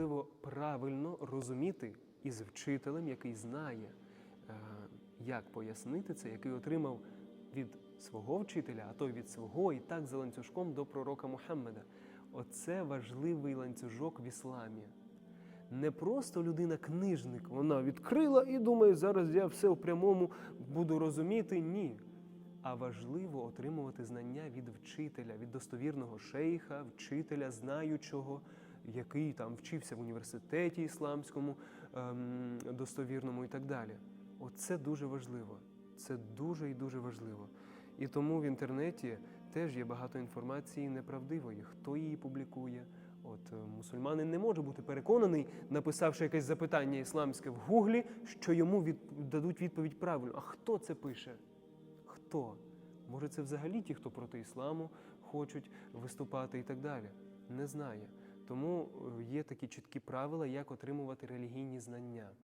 важливо правильно розуміти із вчителем, який знає, е, як пояснити це, який отримав від свого вчителя, а той від свого, і так за ланцюжком до пророка Мухаммеда. Оце важливий ланцюжок в ісламі. Не просто людина-книжник, вона відкрила і думає, зараз я все в прямому буду розуміти. Ні. А важливо отримувати знання від вчителя, від достовірного шейха, вчителя, знаючого, який там вчився в університеті ісламському, ем, достовірному і так далі. Оце дуже важливо. Це дуже і дуже важливо. І тому в інтернеті теж є багато інформації неправдивої, хто її публікує. От е, мусульманин не може бути переконаний, написавши якесь запитання ісламське в Гуглі, що йому від... дадуть відповідь правильно. А хто це пише? Хто? Може, це взагалі ті, хто проти ісламу хочуть виступати і так далі. Не знає. Тому е, є такі чіткі правила, як отримувати релігійні знання.